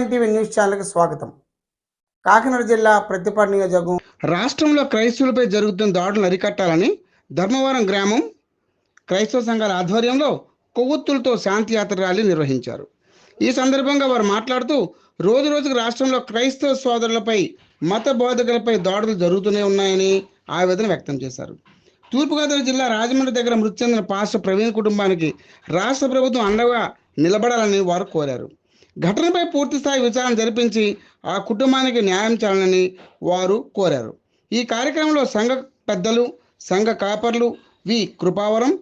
News ఛానల్కి స్వాగతం. కాకినాడ జిల్లా ప్రతిపాడు నియోజకవర్గం రాష్ట్రంలో క్రైస్తవులపై జరుగుతున్న దాడులను అరికట్టాలని ధర్మవరం గ్రామం క్రైస్తవ సంఘాల ఆధ్వర్యంలో కొవ్వొత్తులతో శాంతి యాత్ర ర్యాలీ నిర్వహించారు. ఈ సందర్భంగా వారు మాట్లాడుతూ రోజు రోజుకు రాష్ట్రంలో క్రైస్తవ సోదరులపై మత బోధకులపై దాడులు జరుగుతూనే ఉన్నాయని ఆవేదన వ్యక్తం చేశారు. తూర్పుగోదావరి జిల్లా రాజమండ్రి దగ్గర మృతి చెందిన పాస్టర్ ప్రవీణ్ కుటుంబానికి రాష్ట్ర ప్రభుత్వం అండగా నిలబడాలని వారు కోరారు. ఘటనపై పూర్తి స్థాయి విచారణ జరిపించి ఆ కుటుంబానికి న్యాయం చేయాలని వారు కోరారు. ఈ కార్యక్రమంలో సంఘ పెద్దలు సంఘ కాపర్లు V Krupavaram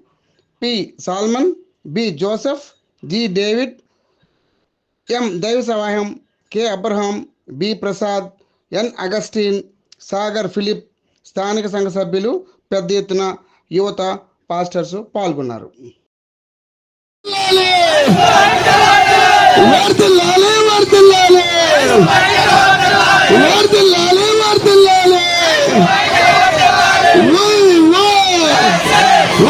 P Solomon B Joseph G David M దైవ సవాహం K Abraham B Prasad N Augustine Sagar Philip స్థానిక సంఘ సభ్యులు పెద్ద ఎత్తున యువత పాస్టర్స్ పాల్గొన్నారు. వర్దిల్లాలి వర్దిల్లాలి వర్దిల్లాలి వర్దిల్లాలి ఓయ్ ఓయ్.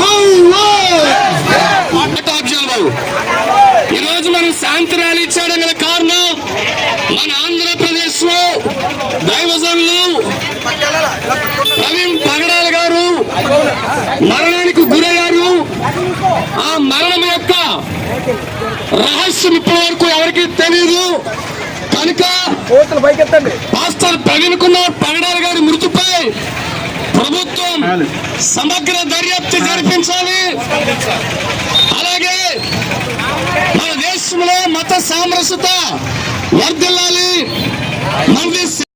ఓయ్ ఓయ్. టాప్జాల్ బాబు. ఈరోజు మనం శాంతి ర్యాలీ ఇచ్చాడం గల కారణం మన ఆంధ్రప్రదేశ్లో దైవజనులు ప్రవీణ్ పగడాల గారు మరణానికి గురయ్యారు కనుక పాస్టర్ ప్రవీణ్ కుమార్ పగడాల గారి మృతిపై ప్రభుత్వం సమగ్ర దర్యాప్తు జరిపించాలి. అలాగే మన దేశంలో మత సామరస్యత వర్ధిల్లాలి. మనది